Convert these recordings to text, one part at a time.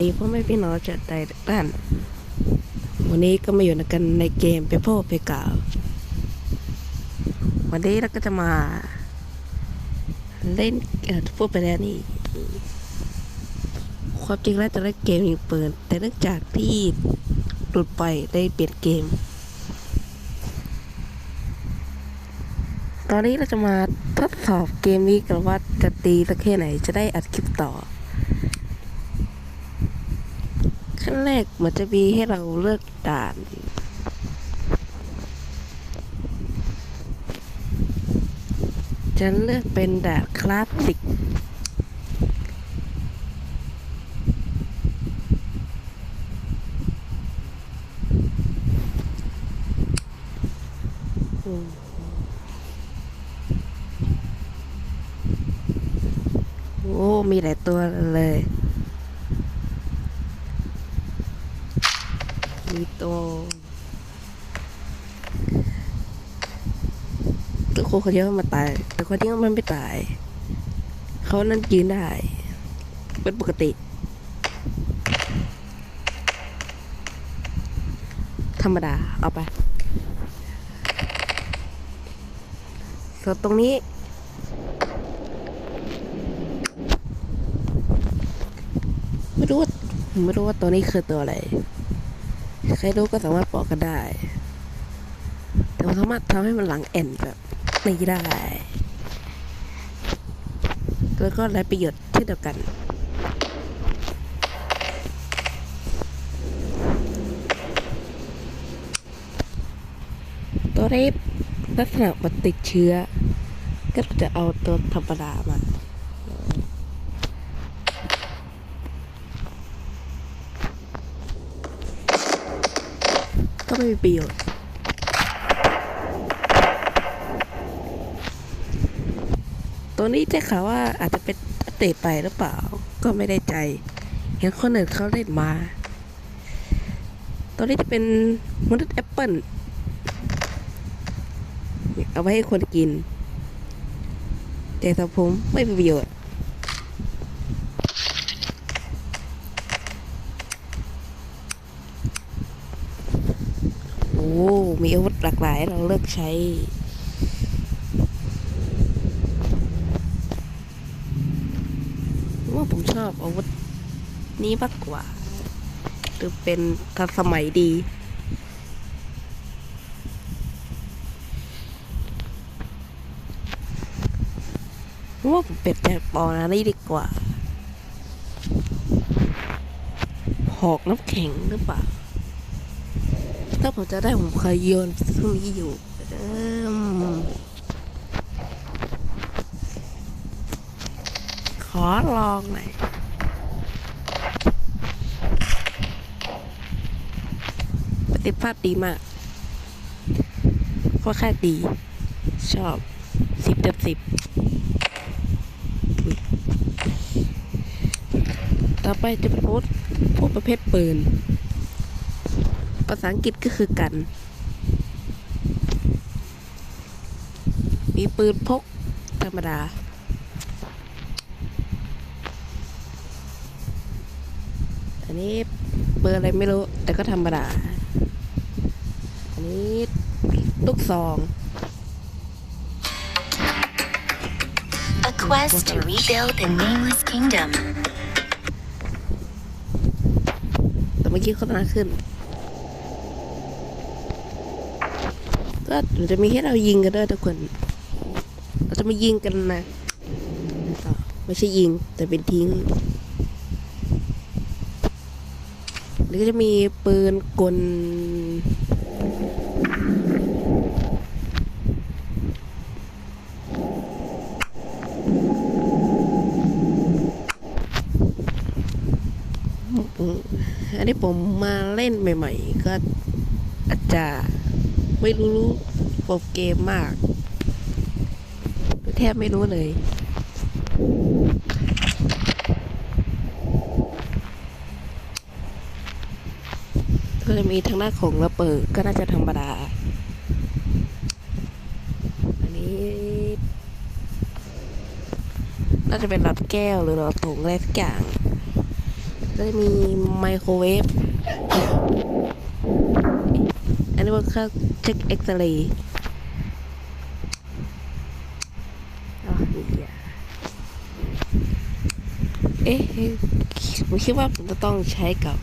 ดีพ่อแม่พี่น้องจะได้บ้านวันนี้ก็มาอยู่กันในเกมเปโป้เพกาวันนี้เราก็จะมาเล่นพูดไปแล้วนี่ ความจริงแล้วจะเล่นเกมยิงปืน แต่เนื่องจากที่หลุดไปได้เปลี่ยนเกม ตอนนี้เราจะมาทดสอบเกมนี้กันว่าจะตีสักแค่ไหนจะได้อัดคลิปต่อ ขั้นแรกมันจะมีให้เราเลือกด่านจะเลือกเป็นด่านคลาสสิกโอ้ มีหลายตัวเลย มีตัวตัวคนเดียวมาตาย แต่คนเดียวมัน ไม่ตายเขานั่นยืนได้เป็นปกติธรรมดา เอาไป ส่วนตรงนี้ ไม่รู้ว่าไม่รู้ว่าตัวนี้คือตัวอะไร ใครรู้ก็สามารถบอกกันได้ แต่มันสามารถทำให้มันหลังแอนแบบนี้ได้ แล้วก็ได้ประโยชน์เช่นเดียวกันตัวนี้ลักษณะมันติดเชื้อ ก็จะเอาตัวธรรมดามา ก็ ไม่มีประโยชน์ตัวนี้จะข่าวว่าอาจจะเป็นอัปเดตไปหรือเปล่า ก็ไม่ได้ใจ เห็นคนอื่นเขาเล่นมา ตัวนี้จะเป็นมนุษย์แอปเปิลเอาไว้ให้คนกิน แต่สำหรับผมไม่มีประโยชน์ มีอาวุธหลากหลายเราเลือกใช้ ว่าผมชอบอาวุธนี้มากกว่าดูเป็นทันสมัยดีว่าผมเป็ดแต่ปอนะนี่ดีกว่า หอกน้ำแข็งหรือเปล่า ถ้าผมจะได้ผมเคยโยนพวกนี้อยู่ขอลองหน่อยปฏิภาพดีมากค่อนข้างดี ชอบสิบเต็มสิบต่อไปจะเป็นพวกพวกประเภทปืน ภาษาอังกฤษก็คือกัน มีปืนพกธรรมดา อันนี้เบอร์อะไรไม่รู้ แต่ก็ธรรมดา อันนี้ลูกซอง A quest to rebuild the nameless kingdom. แต่เมื่อกี้โฆษณาขึ้น ก็จะมีให้เรายิงกันด้วยทุกคน เราจะมายิงกันนะไม่ใช่ยิงแต่เป็นทิ้งหรือก็จะมีปืนกลอันนี้ผมมาเล่นใหม่ ๆ ก็อาจจะ ไม่รู้โปรเกมมากแทบไม่รู้เลยก็จะมีทางด้าของระเบิดก็น่าจะธรรมดา อันนี้ น่าจะเป็นหลอดแก้วหรือหลอดถุงอะไรสักอย่างก็จะมีไมโครเวฟ อันนี้มันเครื่ ช็คเอ็กซเรย์อ๋อเหี้ยเอ๊ะผมคิดว่าผมจะต้องใช้กับ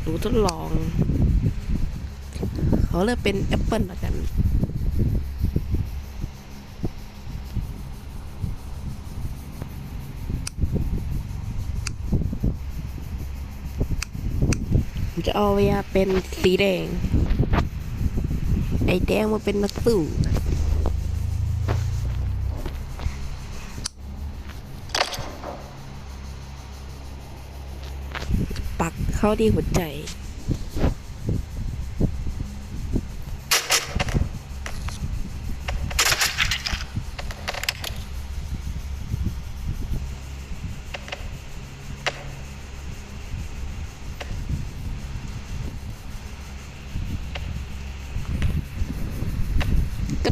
หนูทดลอง เขาเลือกเป็นแอปเปิลละกันผมจะเอาเวลาเป็นสีแดง ไอ้แดงมาเป็นนักสู้ปักเข้าที่หัวใจ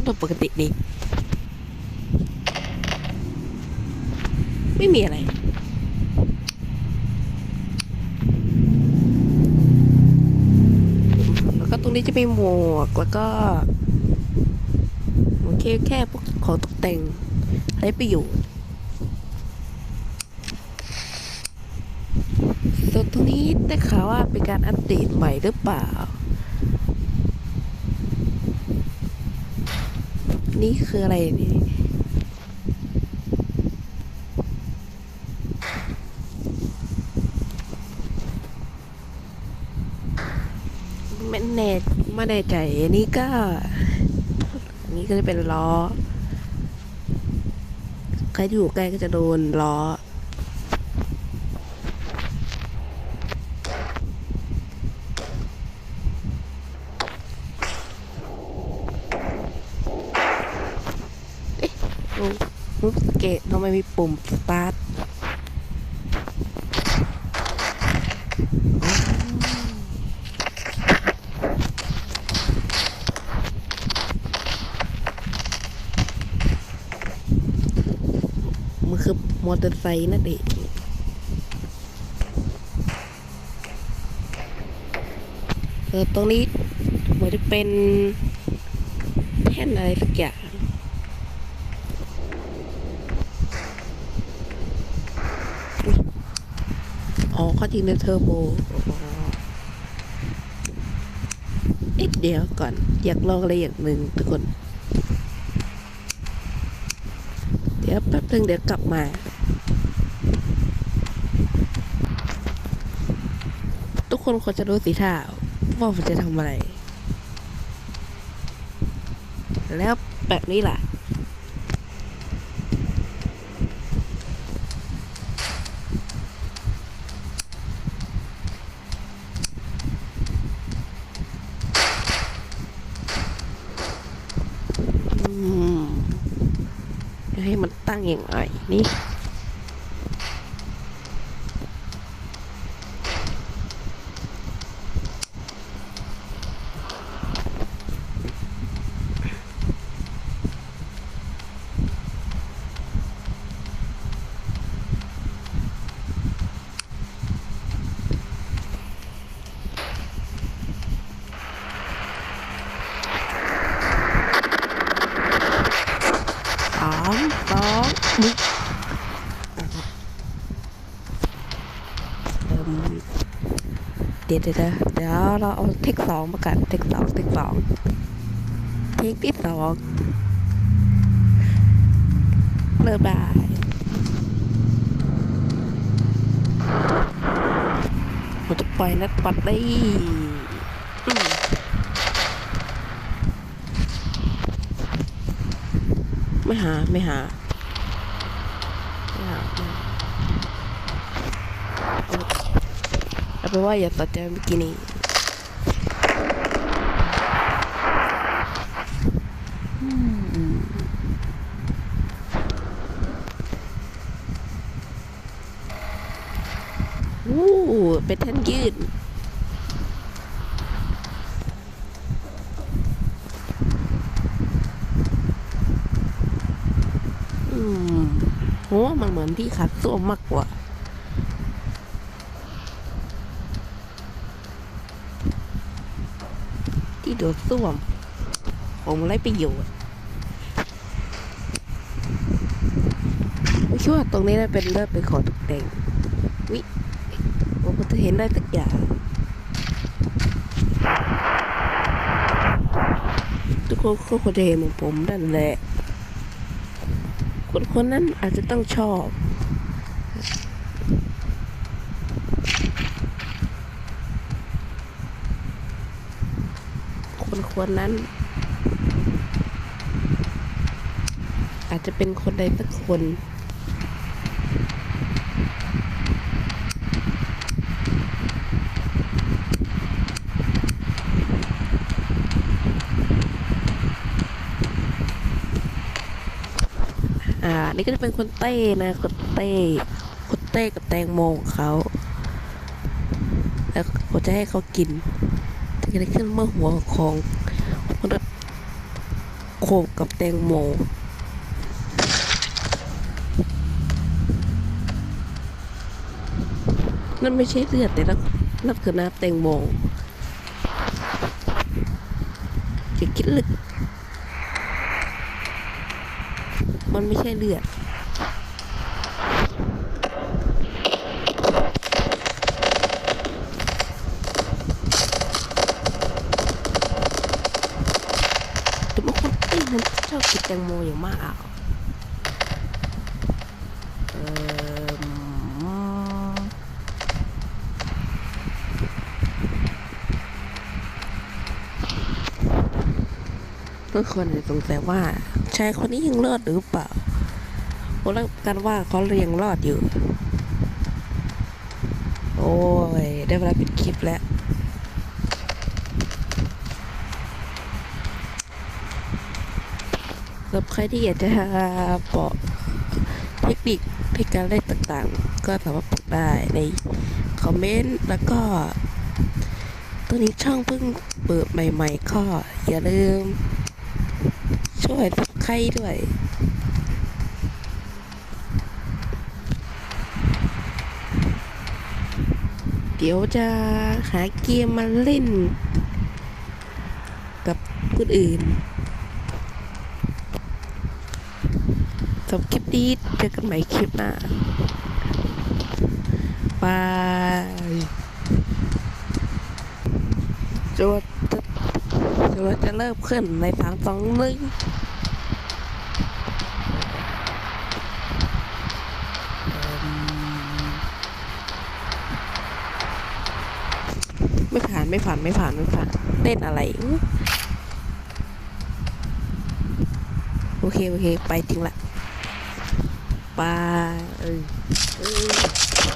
ตัวปกติดีไม่มีอะไร แล้วก็ตรงนี้จะมีหมวก แล้วก็โอเคแค่พวกของตกแต่งใช้ประโยชน์ส่วนตรงนี้ได้ข่าวว่าเป็นการอัปเดตใหม่หรือเปล่า นี่คืออะไรนี่ไม่แน่ไม่แน่ใจอันนี้ก็ อันนี้ก็จะเป็นล้อ ใครอยู่ใกล้ก็จะโดนล้อ รูรูป เกตทำไมมีปุ่มสตาร์ทมันคือมอเตอร์ไซค์นั่นเองเออตรงนี้เหมือนจะเป็นแท่นอะไรสักอย่าง อ๋อ เขาจริงเป็นเทอร์โบอ๋อเอ๊ะเดี๋ยวก่อน อยากลองอะไรอย่างหนึ่งทุกคน เดี๋ยวแป๊บนึงเดี๋ยวกลับมาทุกคนควรจะรู้สีท่าว่าผมจะทำอะไร แล้วแบบนี้ล่ะ อืม ให้มันตั้งอย่างไรนี่ สามสองหนึ่งเอิ่มเดี๋ยวเดี๋ยวเดี๋ยวเราเอาเทคสองมากันเทคสองเทคสองเทคที่สองเริ่มได้เราจะปล่อยนัดปัดได้ไม่หา ไม่หา ไม่หาไม่หาเอา เอาไปนว่าอย่าตัดใจเมื่อกี้นี้อืมอู้เป็นท่านยืดอืมโหมันเหมือนที่ขัดส้วมากกว่า โดดส้วม ผมไรประโยชน์ไม่คิดว่าตรงนี้น่าเป็นเลือดเป็นของตกแต่งวิผมก็จะเห็นได้สักอย่างทุกคนก็ควรจะเห็นเหมือนผมนั่นแหละคนคนนั้นอาจจะต้องชอบ คนคนนั้น อาจจะเป็นคนใดสักคนอ่านี่ก็จะเป็นคนเต้นะคนเต้คนเต้กับแตงโมของเขา แล้วผมจะให้เขากินจะเกิดขึ้นเมื่อหัวของ โขกกับแตงโมนั่นไม่ใช่เลือดแต่รับรับคือน้ำแตงโมจะคิดลึก มันไม่ใช่เลือด แต่บางคนเอ้ย มันชอบกินแตงโมอย่างมากอะเออทุกคนสงสัยว่าชายคนนี้ยังรอดหรือเปล่าผมรับกันว่าเขาเรียงรอดอยู่ โอ้ย ได้เวลาปิดคลิปแล้ว ครับใครที่อยากจะบอกเทคนิคในการเล่นต่างๆ ก็สามารถบอกได้ในคอมเมนต์แล้วก็ตัวนี้ช่องเพิ่งเปิดใหม่ๆก็อย่าลืม ช่วยสับใครด้วยเดี๋ยวจะหาเกมมาเล่น กับคนอื่น ดีเจอกันใหม่คลิปหน้าบายจวดจะจวดจะเริ่มขึ้นในสามสองหนึ่งไม่ผ่านไม่ผ่านไม่ผ่านไม่ผ่านเล่นอะไร โอเค โอเค ไปจริงละ บายเออเออ